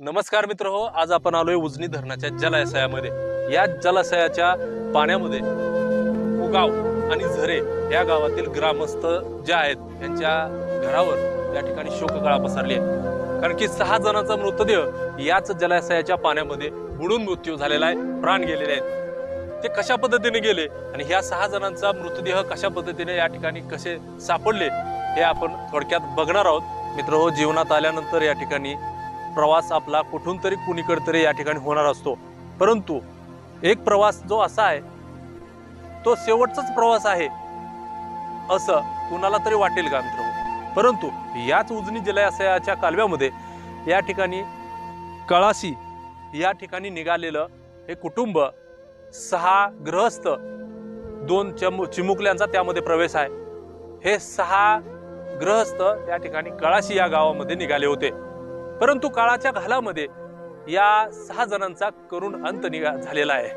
नमस्कार मित्र हो आज आपण आलोय उजनी धरणाच्या जलाशयामध्ये. या जलाशयाच्या पाण्यामध्ये उगाव आणि झरे या गावातील ग्रामस्थ जे आहेत त्यांच्या घरावर या ठिकाणी शोककळा पसरली आहे. कारण की सहा जणांचा मृतदेह याच जलाशयाच्या पाण्यामध्ये बुडून मृत्यू झालेला आहे प्राण गेलेले आहेत. ते कशा पद्धतीने गेले आणि ह्या सहा जणांचा मृतदेह कशा पद्धतीने या ठिकाणी कसे सापडले हे आपण थोडक्यात बघणार आहोत. मित्र हो जीवनात आल्यानंतर या ठिकाणी प्रवास आपला कुठून तरी कुणीकडे तरी या ठिकाणी होणार असतो. परंतु एक प्रवास जो असा आहे तो शेवटचाच प्रवास आहे असं कुणाला तरी वाटेल का मित्र परंतु याच उजनी जलाशयाच्या कालव्यामध्ये या ठिकाणी कळाशी या ठिकाणी निघालेलं हे कुटुंब सहा ग्रहस्थ दोन चमु चिमुकल्यांचा त्यामध्ये प्रवेश आहे. हे सहा ग्रहस्थ त्या ठिकाणी कळाशी या गावामध्ये निघाले होते. परंतु काळाच्या घालामध्ये या सहा जणांचा करुण अंत निघा झालेला आहे.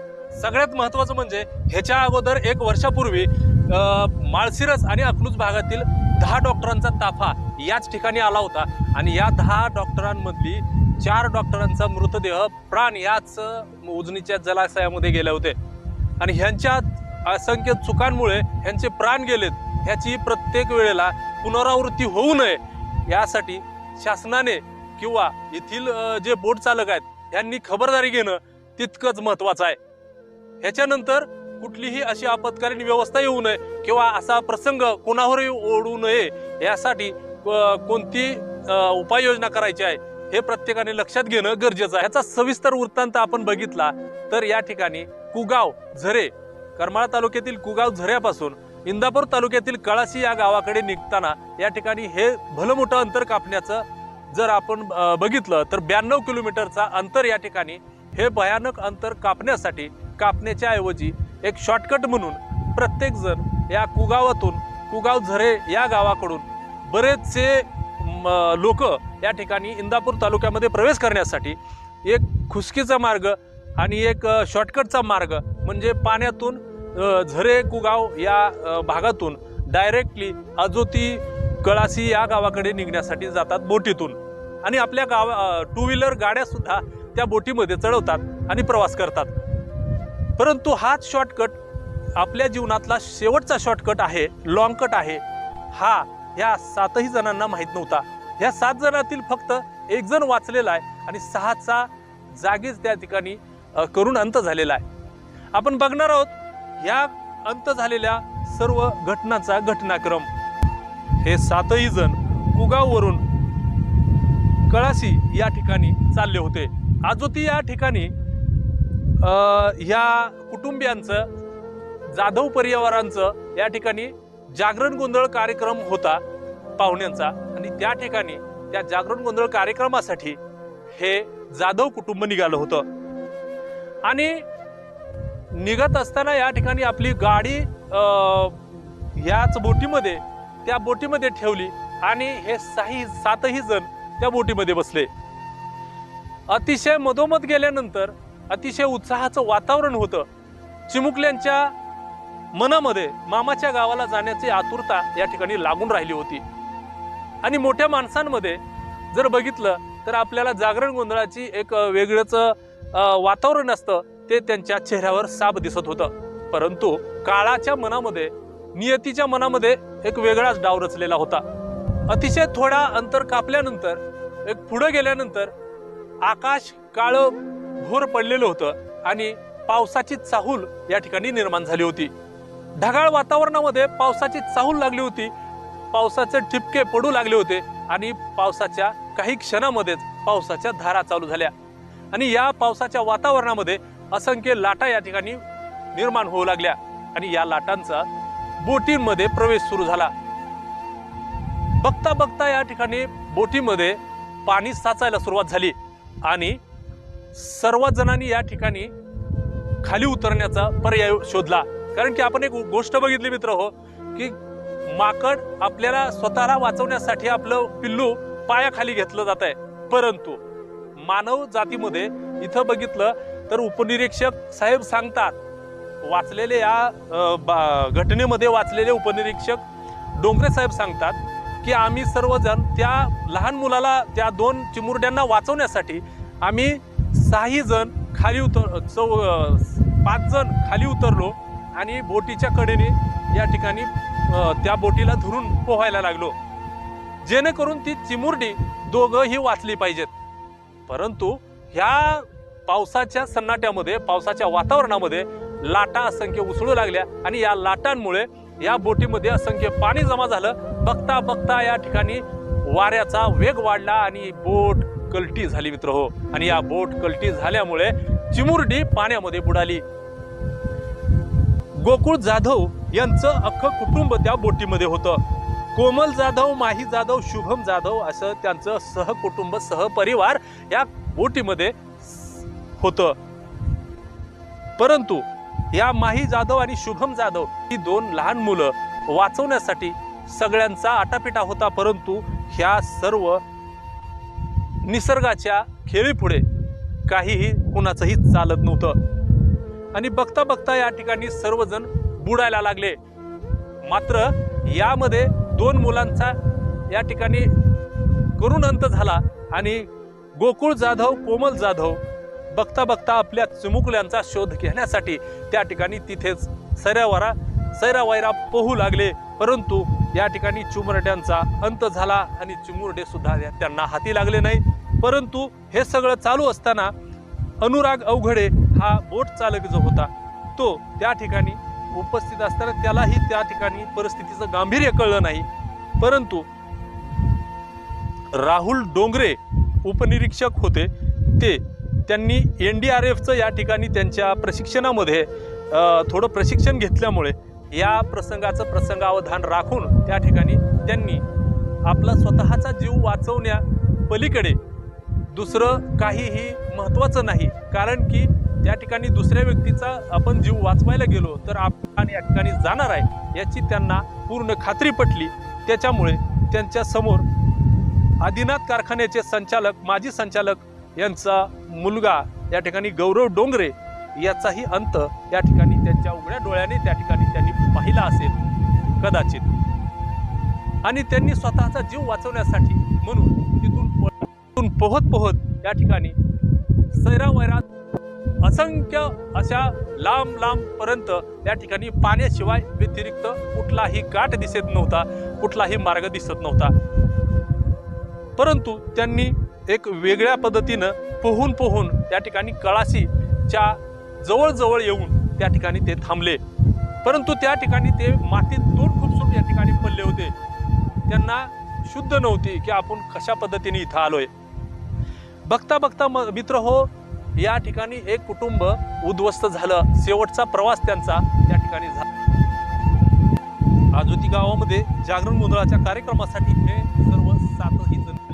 सगळ्यात महत्वाचं म्हणजे ह्याच्या अगोदर एक वर्षापूर्वी माळशिरस आणि अकलूज भागातील दहा डॉक्टरांचा ताफा याच ठिकाणी आला होता. आणि या दहा डॉक्टरांमधली चार डॉक्टरांचा मृतदेह प्राण याच उजनीच्या जलाशयामध्ये गेले होते. आणि ह्यांच्या असंख्य चुकांमुळे ह्यांचे प्राण गेलेत. ह्याची प्रत्येक वेळेला पुनरावृत्ती होऊ नये यासाठी शासनाने किंवा येथील जे बोट चालक आहेत यांनी खबरदारी घेणं तितकंच महत्वाचं आहे. ह्याच्यानंतर कुठलीही अशी आपत्कालीन व्यवस्था येऊ नये किंवा असा प्रसंग कोणावरही ओढू नये यासाठी कोणती उपाययोजना करायची आहे हे प्रत्येकाने लक्षात घेणं गरजेचं आहे. ह्याचा सविस्तर वृत्तांत आपण बघितला तर या ठिकाणी कुगाव झरे करमाळा तालुक्यातील कुगाव झऱ्यापासून इंदापूर तालुक्यातील कळाशी या गावाकडे निघताना या ठिकाणी हे भलं मोठं अंतर कापण्याचं जर आपण बघितलं तर ब्याण्णव किलोमीटरचा अंतर या ठिकाणी हे भयानक अंतर कापण्यासाठी कापण्याच्या ऐवजी एक शॉर्टकट म्हणून प्रत्येकजण या कुगावातून कुगाव झरे या गावाकडून बरेचसे लोक या ठिकाणी इंदापूर तालुक्यामध्ये प्रवेश करण्यासाठी एक खुसकीचा मार्ग आणि एक शॉर्टकटचा मार्ग म्हणजे पाण्यातून झरे कुगाव या भागातून डायरेक्टली अजोती कळासी या गावाकडे निघण्यासाठी जातात बोटीतून. आणि आपल्या गाव टू व्हीलर गाड्यासुद्धा त्या बोटीमध्ये चढवतात आणि प्रवास करतात. परंतु हाच शॉर्टकट आपल्या जीवनातला शेवटचा शॉर्टकट आहे लॉंग कट आहे. हा ह्या सातही जणांना माहीत नव्हता. ह्या सात जणातील फक्त एक जण वाचलेला आहे आणि सहाचा जागीच त्या ठिकाणी करून अंत झालेला आहे. आपण बघणार आहोत ह्या अंत झालेल्या सर्व घटनांचा घटनाक्रम. हे सातही जण कुगाववरून कळाशी या ठिकाणी चालले होते. आजोती या ठिकाणी ह्या कुटुंबियांचं जाधव परिवारांचं या ठिकाणी जागरण गोंधळ कार्यक्रम होता पाहुण्यांचा. आणि त्या ठिकाणी त्या जागरण गोंधळ कार्यक्रमासाठी हे जाधव कुटुंब निघालं होतं. आणि निघत असताना या ठिकाणी आपली गाडी ह्याच बोटीमध्ये त्या बोटीमध्ये ठेवली आणि हे साही सातही जण त्या बोटीमध्ये बसले. अतिशय मधोमध गेल्यानंतर अतिशय उत्साहाचं वातावरण होतं. चिमुकल्यांच्या मनामध्ये मामाच्या गावाला जाण्याची आतुरता या ठिकाणी लागून राहिली होती. आणि मोठ्या माणसांमध्ये जर बघितलं तर आपल्याला जागरण गोंधळाची एक वेगळंच वातावरण असतं ते त्यांच्या चेहऱ्यावर साप दिसत होतं. परंतु काळाच्या मनामध्ये नियतीच्या मनामध्ये एक वेगळाच डाव रचलेला होता. अतिशय थोडा अंतर कापल्यानंतर एक पुढं गेल्यानंतर आकाश काळं भोर पडलेलं होतं आणि पावसाची चाहूल या ठिकाणी निर्माण झाली होती. ढगाळ वातावरणामध्ये पावसाची चाहूल लागली होती. पावसाचे ठिपके पडू लागले होते आणि पावसाच्या काही क्षणामध्येच पावसाच्या धारा चालू झाल्या. आणि या पावसाच्या वातावरणामध्ये असंख्य लाटा या ठिकाणी निर्माण होऊ लागल्या आणि या लाटांचा बोटींमध्ये प्रवेश सुरू झाला. बघता बघता या ठिकाणी बोटीमध्ये पाणी साचायला सुरुवात झाली आणि सर्वात जणांनी या ठिकाणी खाली उतरण्याचा पर्याय शोधला. कारण की आपण एक गोष्ट बघितली मित्र हो की माकड आपल्याला स्वतःला वाचवण्यासाठी आपलं पिल्लू पायाखाली घेतलं जात आहे. परंतु मानव जातीमध्ये इथं बघितलं तर उपनिरीक्षक साहेब सांगतात वाचलेले या बा- घटनेमध्ये वाचलेले उपनिरीक्षक डोंगरे साहेब सांगतात की आम्ही सर्वजण त्या लहान मुलाला त्या दोन चिमुरड्यांना वाचवण्यासाठी आम्ही सहाही जण खाली उतर चौ पाच जण खाली उतरलो आणि बोटीच्या कडेने या ठिकाणी त्या बोटीला धरून पोहायला लागलो. जेणेकरून ती चिमुरडी दोघंही वाचली पाहिजेत. परंतु ह्या पावसाच्या सन्नाट्यामध्ये पावसाच्या वातावरणामध्ये लाटा असंख्य उसळू लागल्या आणि या लाटांमुळे या बोटीमध्ये असंख्य पाणी जमा झालं. बघता बघता या ठिकाणी वाऱ्याचा वेग वाढला आणि बोट कलटी झाली मित्र हो. आणि या बोट कलटी झाल्यामुळे चिमुरडी पाण्यामध्ये बुडाली. गोकुळ जाधव यांचं अख्खं कुटुंब त्या बोटीमध्ये होतं. कोमल जाधव माही जाधव शुभम जाधव असं त्यांचं सहकुटुंब सहपरिवार या बोटीमध्ये होतं. परंतु या माही जाधव आणि शुभम जाधव ही दोन लहान मुलं वाचवण्यासाठी सगळ्यांचा आटापिटा होता परंतु ह्या सर्व निसर्गाच्या खेळीपुढे काहीही कुणाचंही चालत नव्हतं. आणि बघता बघता या ठिकाणी सर्वजण बुडायला लागले. मात्र यामध्ये दोन मुलांचा या ठिकाणी करुण अंत झाला आणि गोकुळ जाधव कोमल जाधव बघता बघता आपल्या चिमुकल्यांचा शोध घेण्यासाठी त्या ठिकाणी तिथेच सैरावारा सैरावैरा पोहू लागले. परंतु या ठिकाणी चिमुरड्यांचा अंत झाला आणि चिमुरडे सुद्धा त्यांना हाती लागले नाही. परंतु हे सगळं चालू असताना अनुराग अवघडे हा बोट चालक जो होता तो त्या ठिकाणी उपस्थित असताना त्यालाही त्या ठिकाणी परिस्थितीचं गांभीर्य कळलं नाही. परंतु राहुल डोंगरे उपनिरीक्षक होते. ते त्यांनी एन डी आर एफचं या ठिकाणी त्यांच्या प्रशिक्षणामध्ये थोडं प्रशिक्षण घेतल्यामुळे या प्रसंगाचं प्रसंगावधान राखून त्या ठिकाणी त्यांनी आपला स्वतःचा जीव वाचवण्या पलीकडे दुसरं काहीही महत्त्वाचं नाही. कारण की त्या ठिकाणी दुसऱ्या व्यक्तीचा आपण जीव वाचवायला गेलो तर आपण या ठिकाणी जाणार आहे याची त्यांना पूर्ण खात्री पटली. त्याच्यामुळे त्यांच्यासमोर आदिनाथ कारखान्याचे संचालक माजी संचालक यांचा मुलगा या ठिकाणी गौरव डोंगरे याचाही अंत या ठिकाणी त्यांच्या उघड्या डोळ्याने त्या ठिकाणी त्यांनी पाहिला असेल कदाचित. आणि त्यांनी स्वतःचा जीव वाचवण्यासाठी म्हणून तिथून तिथून पोहत पोहत या ठिकाणी सैरावैरात असंख्य अशा लांब लांब पर्यंत या ठिकाणी पाण्याशिवाय व्यतिरिक्त कुठलाही गाठ दिसत नव्हता कुठलाही मार्ग दिसत नव्हता. परंतु त्यांनी एक वेगळ्या पद्धतीनं पोहून पोहून त्या ठिकाणी कळाशीच्या जवळजवळ येऊन त्या ठिकाणी ते थांबले. परंतु त्या ठिकाणी ते मातीत दोन खुपसून या ठिकाणी पडले होते. त्यांना शुद्ध नव्हती की आपण कशा पद्धतीने इथं आलोय. बघता बघता म- मित्र हो या ठिकाणी एक कुटुंब उद्ध्वस्त झालं. शेवटचा प्रवास त्यांचा त्या ठिकाणी झाला आजोती गावामध्ये जागरण गोंधळाच्या कार्यक्रमासाठी हे सर्व सातही जण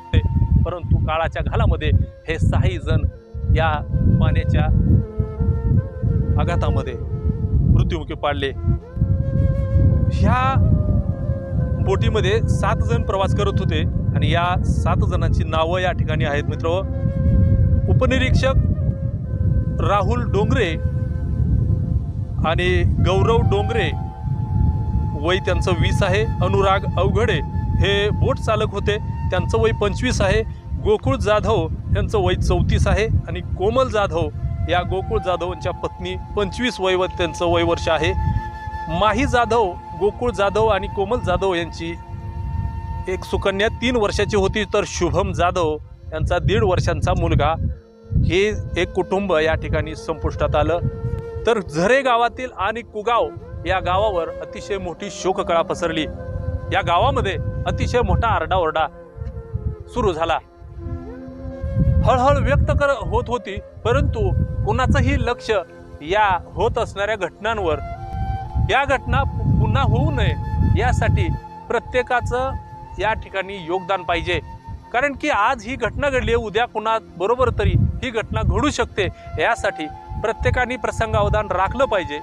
परंतु काळाच्या घालामध्ये हे सहाही जण या पाण्याच्या आघातामध्ये मृत्युमुखी पाडले. ह्या बोटीमध्ये सात जण प्रवास करत होते आणि या सात जणांची नावं या ठिकाणी आहेत मित्र. उपनिरीक्षक राहुल डोंगरे आणि गौरव डोंगरे वय त्यांचं वीस आहे. अनुराग अवघडे हे बोट चालक होते. त्यांचं वय पंचवीस आहे. गोकुळ जाधव यांचं वय चौतीस आहे आणि कोमल जाधव या गोकुळ जाधव यांच्या पत्नी पंचवीस वय त्यांचं वय वर्ष आहे. माही जाधव गोकुळ जाधव आणि कोमल जाधव यांची एक सुकन्या तीन वर्षाची होती तर शुभम जाधव यांचा दीड वर्षांचा मुलगा. हे एक कुटुंब या ठिकाणी संपुष्टात आलं. तर झरे गावातील आणि कुगाव या गावावर अतिशय मोठी शोककळा पसरली. या गावामध्ये अतिशय मोठा आरडाओरडा सुरू झाला. हळहळ व्यक्त कर होत होती परंतु कुणाचंही लक्ष या होत असणाऱ्या घटनांवर. या घटना पुन्हा होऊ नये यासाठी प्रत्येकाचं या ठिकाणी योगदान पाहिजे. कारण की आज ही घटना घडली आहे उद्या कुणा बरोबर तरी ही घटना घडू शकते यासाठी प्रत्येकाने प्रसंगावधान राखलं पाहिजे.